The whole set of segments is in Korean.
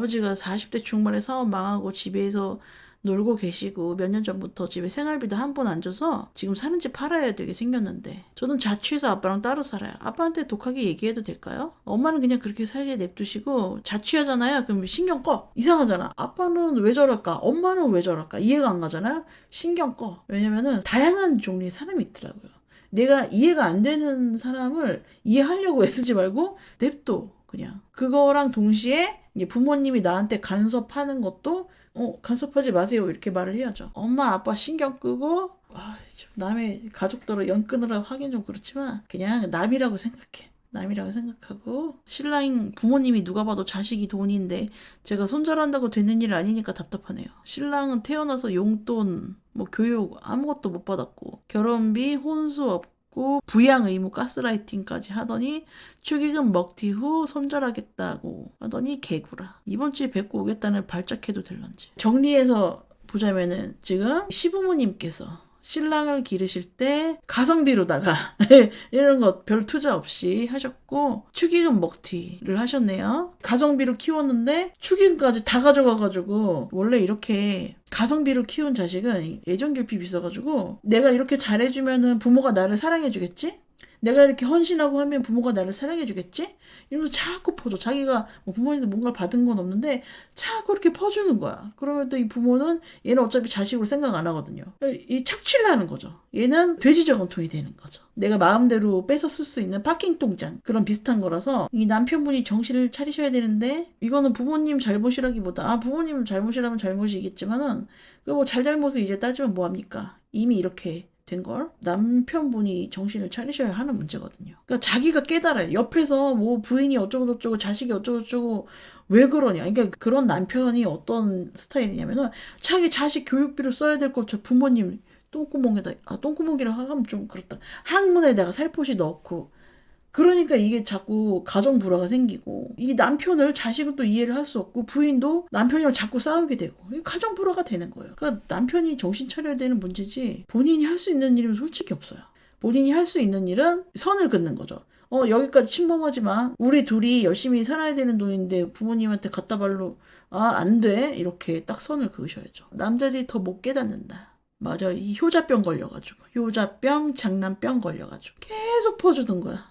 아버지가 40대 중반에 사업 망하고 집에서 놀고 계시고 몇 년 전부터 집에 생활비도 한 번 안 줘서 지금 사는 집 팔아야 되게 생겼는데 저는 자취해서 아빠랑 따로 살아요. 아빠한테 독하게 얘기해도 될까요? 엄마는 그냥 그렇게 살게 냅두시고 자취하잖아요. 그럼 신경 꺼. 이상하잖아. 아빠는 왜 저럴까? 엄마는 왜 저럴까? 이해가 안 가잖아요. 신경 꺼. 왜냐면은 다양한 종류의 사람이 있더라고요. 내가 이해가 안 되는 사람을 이해하려고 애쓰지 말고 냅둬 그냥 그거랑 동시에 이제 부모님이 나한테 간섭하는 것도 어 간섭하지 마세요. 이렇게 말을 해야죠. 엄마 아빠 신경 끄고 아, 좀 남의 가족들을 연 끊으라고 하긴 좀 그렇지만 그냥 남이라고 생각해. 남이라고 생각하고 신랑 부모님이 누가 봐도 자식이 돈인데 제가 손절한다고 되는 일 아니니까 답답하네요. 신랑은 태어나서 용돈, 뭐 교육 아무것도 못 받았고 결혼비 혼수 없고 부양 의무 가스라이팅까지 하더니 축의금 먹튀 후 손절하겠다고 하더니 개구라. 이번 주에 뵙고 오겠다는 발작해도 될런지. 정리해서 보자면은 지금 시부모님께서 신랑을 기르실 때 가성비로다가 이런 것 별 투자 없이 하셨고 축의금 먹튀를 하셨네요. 가성비로 키웠는데 축의금까지 다 가져가가지고 원래 이렇게 가성비로 키운 자식은 애정결핍이 있어가지고 내가 이렇게 잘해주면은 부모가 나를 사랑해주겠지? 내가 이렇게 헌신하고 하면 부모가 나를 사랑해 주겠지? 이러면서 자꾸 퍼줘. 자기가 뭐 부모님한테 뭔가를 받은 건 없는데 자꾸 이렇게 퍼주는 거야. 그러면 또 이 부모는 얘는 어차피 자식으로 생각 안 하거든요. 이 착취를 하는 거죠. 얘는 돼지 저금통이 되는 거죠. 내가 마음대로 뺏어 쓸 수 있는 파킹 통장 그런 비슷한 거라서 이 남편분이 정신을 차리셔야 되는데 이거는 부모님 잘못이라기보다 아 부모님 잘못이라면 잘못이겠지만은 그뭐 잘잘못을 이제 따지면 뭐 합니까? 이미 이렇게 된 걸 남편분이 정신을 차리셔야 하는 문제거든요. 그러니까 자기가 깨달아요. 옆에서 뭐 부인이 어쩌고저쩌고 자식이 어쩌고저쩌고 왜 그러냐. 그러니까 그런 남편이 어떤 스타일이냐면은 자기 자식 교육비를 써야 될거저 부모님 똥구멍에다 아 똥구멍이라고 하면 좀 그렇다. 항문에다가 살포시 넣고 그러니까 이게 자꾸 가정 불화가 생기고 이 남편을 자식은 또 이해를 할 수 없고 부인도 남편이랑 자꾸 싸우게 되고 가정 불화가 되는 거예요. 그러니까 남편이 정신 차려야 되는 문제지 본인이 할 수 있는 일은 솔직히 없어요. 본인이 할 수 있는 일은 선을 긋는 거죠. 어 여기까지 침범하지 마. 우리 둘이 열심히 살아야 되는 돈인데 부모님한테 갖다 발로 아 안 돼. 이렇게 딱 선을 그으셔야죠. 남자들이 더 못 깨닫는다. 맞아. 이 효자병 걸려가지고 효자병 장난병 걸려가지고 계속 퍼주는 거야.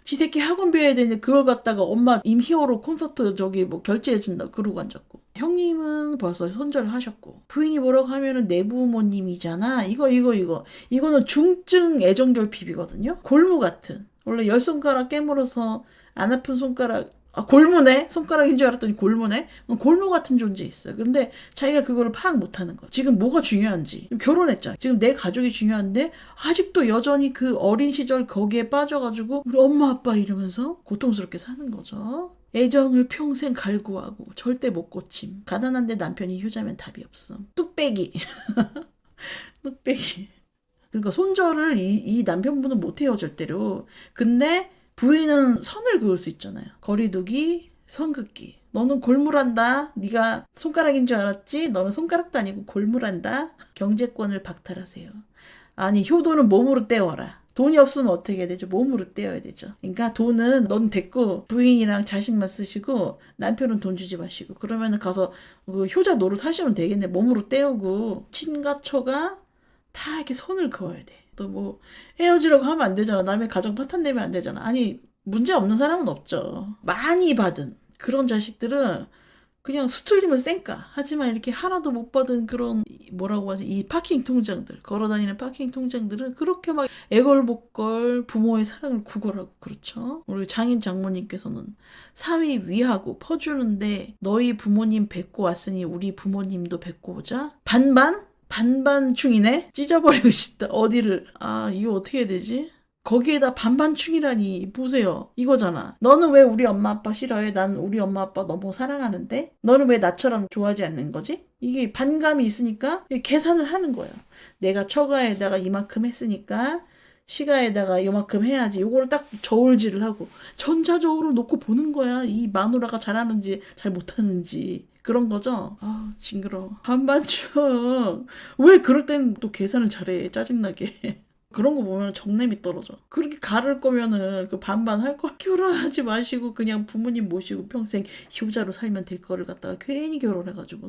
어? 지 새끼 학원 배워야 되는데 그걸 갖다가 엄마 임히어로 콘서트 저기 뭐 결제해준다. 그러고 앉았고. 형님은 벌써 손절을 하셨고. 부인이 뭐라고 하면은 내 부모님이잖아. 이거 이거 이거. 이거는 중증 애정결핍이거든요. 골무 같은. 원래 열 손가락 깨물어서 안 아픈 손가락 아, 골무네? 손가락인 줄 알았더니 골무네? 골무 같은 존재 있어요. 근데 자기가 그거를 파악 못 하는 거야. 지금 뭐가 중요한지. 결혼했잖아. 지금 내 가족이 중요한데, 아직도 여전히 그 어린 시절 거기에 빠져가지고, 우리 엄마 아빠 이러면서 고통스럽게 사는 거죠. 애정을 평생 갈구하고, 절대 못 고침. 가난한데 남편이 효자면 답이 없어. 뚝배기. 뚝배기. 그러니까 손절을 이, 이 남편분은 못 해요, 절대로. 근데, 부인은 선을 그을 수 있잖아요. 거리두기, 선긋기. 너는 골물한다. 네가 손가락인 줄 알았지? 너는 손가락도 아니고 골물한다. 경제권을 박탈하세요. 아니 효도는 몸으로 떼어라. 돈이 없으면 어떻게 해야 되죠? 몸으로 떼어야 되죠. 그러니까 돈은 넌 됐고 부인이랑 자식만 쓰시고 남편은 돈 주지 마시고 그러면 가서 그 효자 노릇 하시면 되겠네. 몸으로 떼우고 친가 처가 다 이렇게 선을 그어야 돼. 또 뭐 헤어지려고 하면 안 되잖아. 남의 가정 파탄 내면 안 되잖아. 아니 문제 없는 사람은 없죠. 많이 받은 그런 자식들은 그냥 수틀리면 쌩까. 하지만 이렇게 하나도 못 받은 그런 뭐라고 하지 이 파킹 통장들 걸어다니는 파킹 통장들은 그렇게 막 애걸복걸 부모의 사랑을 구걸하고 그렇죠. 우리 장인 장모님께서는 사위 위하고 퍼주는데 너희 부모님 뵙고 왔으니 우리 부모님도 뵙고 오자 반반 반반충이네? 찢어버리고 싶다. 어디를. 아, 이거 어떻게 해야 되지? 거기에다 반반충이라니. 보세요. 이거잖아. 너는 왜 우리 엄마 아빠 싫어해? 난 우리 엄마 아빠 너무 사랑하는데? 너는 왜 나처럼 좋아하지 않는 거지? 이게 반감이 있으니까 계산을 하는 거예요. 내가 처가에다가 이만큼 했으니까 시가에다가 이만큼 해야지. 요거를 딱 저울질을 하고 전자 저울을 놓고 보는 거야. 이 마누라가 잘하는지 잘 못하는지. 그런 거죠. 아, 징그러워. 반반충. 왜 그럴 땐 또 계산을 잘해. 짜증나게. 그런 거 보면 정냄이 떨어져. 그렇게 가를 거면은 그 반반 할거 결혼하지 마시고 그냥 부모님 모시고 평생 효자로 살면 될 거를 갖다가 괜히 결혼해가지고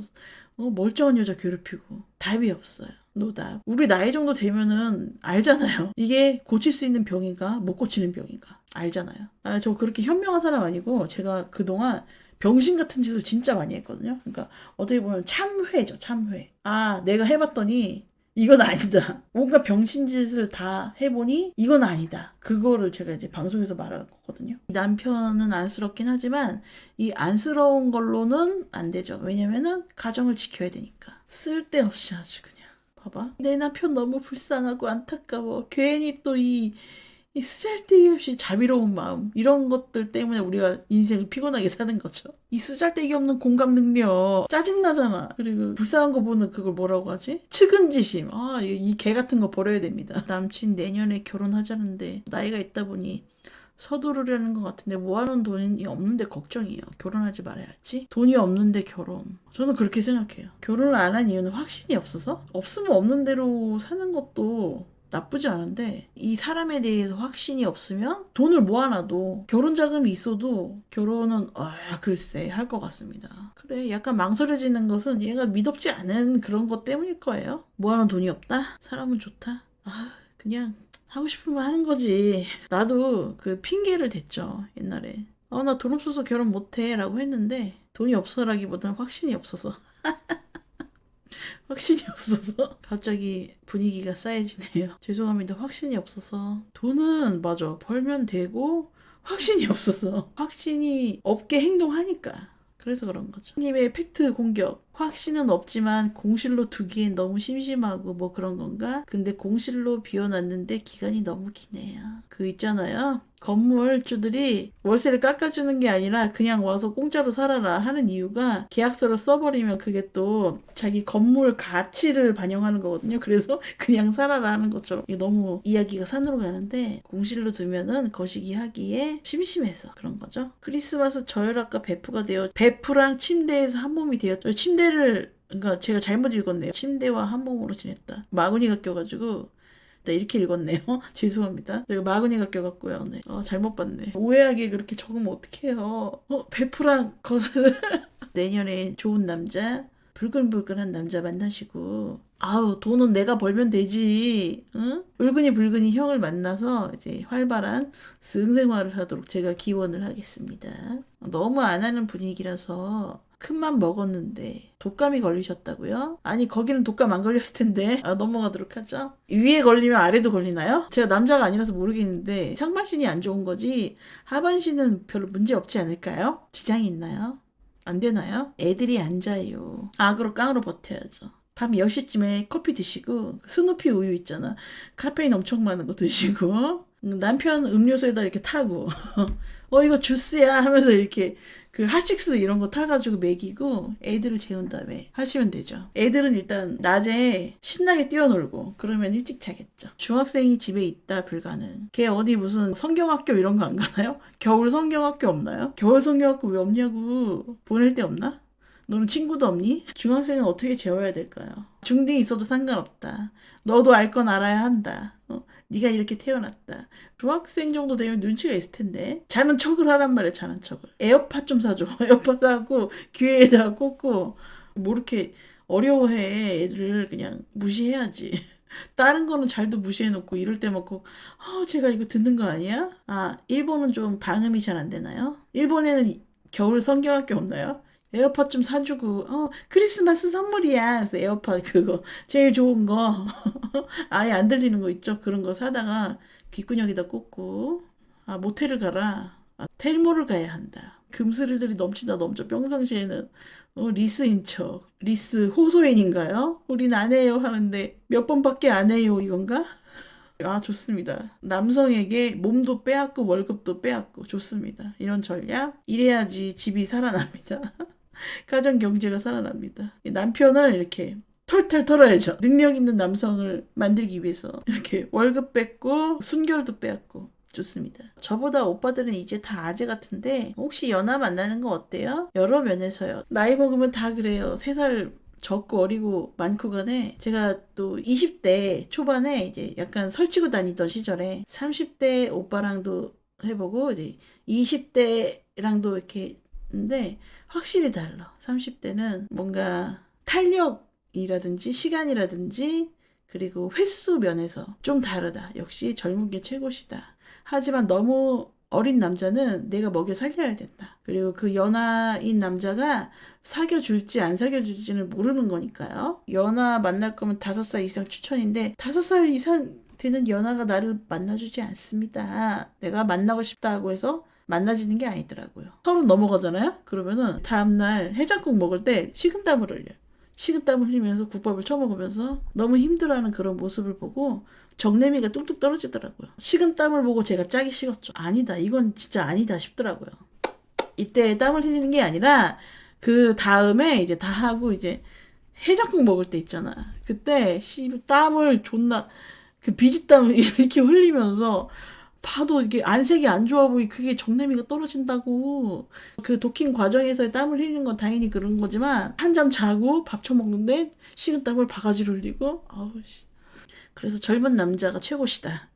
어, 멀쩡한 여자 괴롭히고 답이 없어요. 노답. 우리 나이 정도 되면은 알잖아요. 이게 고칠 수 있는 병인가 못 고치는 병인가 알잖아요. 아, 저 그렇게 현명한 사람 아니고 제가 그동안 병신 같은 짓을 진짜 많이 했거든요. 그러니까 어떻게 보면 참회죠, 참회. 아, 내가 해봤더니 이건 아니다. 뭔가 병신 짓을 다 해보니 이건 아니다. 그거를 제가 이제 방송에서 말할 거거든요. 남편은 안쓰럽긴 하지만 이 안쓰러운 걸로는 안 되죠. 왜냐면은 가정을 지켜야 되니까. 쓸데없이 아주 그냥. 봐봐. 내 남편 너무 불쌍하고 안타까워. 괜히 또이 이 쓰잘데기 없이 자비로운 마음 이런 것들 때문에 우리가 인생을 피곤하게 사는 거죠. 이 쓰잘데기 없는 공감 능력 짜증 나잖아. 그리고 불쌍한 거 보는 그걸 뭐라고 하지? 측은지심. 아 이 개 같은 거 버려야 됩니다. 남친 내년에 결혼하자는데 나이가 있다 보니 서두르려는 것 같은데 모아놓은 돈이 없는데 걱정이에요. 결혼하지 말아야지. 돈이 없는데 결혼. 저는 그렇게 생각해요. 결혼을 안 한 이유는 확신이 없어서? 없으면 없는 대로 사는 것도 나쁘지 않은데 이 사람에 대해서 확신이 없으면 돈을 모아놔도 결혼 자금이 있어도 결혼은 아 글쎄 할 것 같습니다. 그래 약간 망설여지는 것은 얘가 믿업지 않은 그런 것 때문일 거예요. 모아놓은 돈이 없다? 사람은 좋다? 아 그냥 하고 싶으면 하는 거지. 나도 그 핑계를 댔죠 옛날에. 어나돈 없어서 결혼 못해 라고 했는데 돈이 없어라기보다는 확신이 없어서. 확신이 없어서 갑자기 분위기가 싸해지네요. 죄송합니다. 확신이 없어서 돈은 맞아 벌면 되고 확신이 없어서 확신이 없게 행동하니까 그래서 그런 거죠. 님의 팩트 공격. 확신은 없지만 공실로 두기엔 너무 심심하고 뭐 그런 건가? 근데 공실로 비워놨는데 기간이 너무 기네요. 그 있잖아요. 건물주들이 월세를 깎아주는 게 아니라 그냥 와서 공짜로 살아라 하는 이유가 계약서를 써버리면 그게 또 자기 건물 가치를 반영하는 거거든요. 그래서 그냥 살아라 하는 것처럼 이게 너무 이야기가 산으로 가는데 공실로 두면은 거시기 하기에 심심해서 그런 거죠. 크리스마스 저혈압과 베프가 되어 베프랑 침대에서 한 몸이 되었죠. 침대 를 그러니까 제가 잘못 읽었네요. 침대와 한 몸으로 지냈다. 마구니가 껴가지고 네, 이렇게 읽었네요. 죄송합니다. 내가 마구니가 껴갖고요. 네. 어, 잘못 봤네. 오해하게 그렇게 적으면 어떡해요. 어, 베프랑 거슬을 내년에 좋은 남자, 불근불근한 남자 만나시고 아우 돈은 내가 벌면 되지. 응? 울근이 불근이 형을 만나서 이제 활발한 승생활을 하도록 제가 기원을 하겠습니다. 너무 안 하는 분위기라서 큰맘 먹었는데 독감이 걸리셨다고요? 아니 거기는 독감 안 걸렸을 텐데 아, 넘어가도록 하죠. 위에 걸리면 아래도 걸리나요? 제가 남자가 아니라서 모르겠는데 상반신이 안 좋은 거지 하반신은 별로 문제 없지 않을까요? 지장이 있나요? 안 되나요? 애들이 앉아요. 악으로 깡으로 버텨야죠. 밤 10시쯤에 커피 드시고 스누피 우유 있잖아. 카페인 엄청 많은 거 드시고 남편 음료수에다 이렇게 타고 어 이거 주스야 하면서 이렇게 그 핫식스 이런 거 타가지고 먹이고 애들을 재운 다음에 하시면 되죠. 애들은 일단 낮에 신나게 뛰어놀고 그러면 일찍 자겠죠. 중학생이 집에 있다 불가능. 걔 어디 무슨 성경학교 이런 거 안 가나요? 겨울 성경학교 없나요? 겨울 성경학교 왜 없냐고 보낼 데 없나? 너는 친구도 없니? 중학생은 어떻게 재워야 될까요? 중딩 있어도 상관없다. 너도 알 건 알아야 한다. 어, 네가 이렇게 태어났다. 중학생 정도 되면 눈치가 있을 텐데 자는 척을 하란 말이야 자는 척을. 에어팟 좀 사줘. 에어팟 사고 귀에다가 꽂고 뭐 이렇게 어려워해 애들을 그냥 무시해야지. 다른 거는 잘도 무시해놓고 이럴 때 먹고 어 제가 이거 듣는 거 아니야? 아 일본은 좀 방음이 잘 안 되나요? 일본에는 겨울 성경학교 없나요? 에어팟 좀 사주고. 어 크리스마스 선물이야. 그래서 에어팟 그거 제일 좋은 거. 아예 안 들리는 거 있죠? 그런 거 사다가 귓구녕에다 꽂고. 아 모텔을 가라. 아, 텔모를 가야 한다. 금스릴들이 넘치다 넘쳐. 평상시에는. 어, 리스인 척. 리스 호소인인가요? 우린 안 해요 하는데 몇 번밖에 안 해요 이건가? 아, 좋습니다. 남성에게 몸도 빼앗고 월급도 빼앗고 좋습니다. 이런 전략? 이래야지 집이 살아납니다. 가정 경제가 살아납니다. 남편을 이렇게 털털 털어야죠. 능력 있는 남성을 만들기 위해서 이렇게 월급 뺏고 순결도 빼앗고 좋습니다. 저보다 오빠들은 이제 다 아재 같은데 혹시 연하 만나는 거 어때요? 여러 면에서요. 나이 먹으면 다 그래요. 세 살 적고 어리고 많고 간에 제가 또 20대 초반에 이제 약간 설치고 다니던 시절에 30대 오빠랑도 해보고 이제 20대랑도 이렇게 했는데 확실히 달라. 30대는 뭔가 탄력이라든지 시간이라든지 그리고 횟수 면에서 좀 다르다. 역시 젊은 게 최고시다. 하지만 너무 어린 남자는 내가 먹여 살려야 된다. 그리고 그 연하인 남자가 사귀어줄지 안 사귀어줄지는 모르는 거니까요. 연하 만날 거면 다섯 살 이상 추천인데 다섯 살 이상 되는 연하가 나를 만나주지 않습니다. 내가 만나고 싶다고 해서 만나지는 게 아니더라고요. 서른 넘어가잖아요? 그러면은 다음날 해장국 먹을 때 식은땀을 흘려요. 식은땀을 흘리면서 국밥을 처먹으면서 너무 힘들어하는 그런 모습을 보고 정내미가 뚝뚝 떨어지더라고요. 식은땀을 보고 제가 짜기 식었죠. 아니다. 이건 진짜 아니다 싶더라고요. 이때 땀을 흘리는 게 아니라 그 다음에 이제 다 하고 이제 해장국 먹을 때 있잖아. 그때 씨 땀을 존나 그 비지땀을 이렇게 흘리면서 봐도 이게 안색이 안 좋아 보이 그게 정내미가 떨어진다고. 그 도킹 과정에서 땀을 흘리는 건 당연히 그런 거지만 한잠 자고 밥 처먹는데 식은 땀을 바가지로 흘리고 아우 씨. 그래서 젊은 남자가 최고시다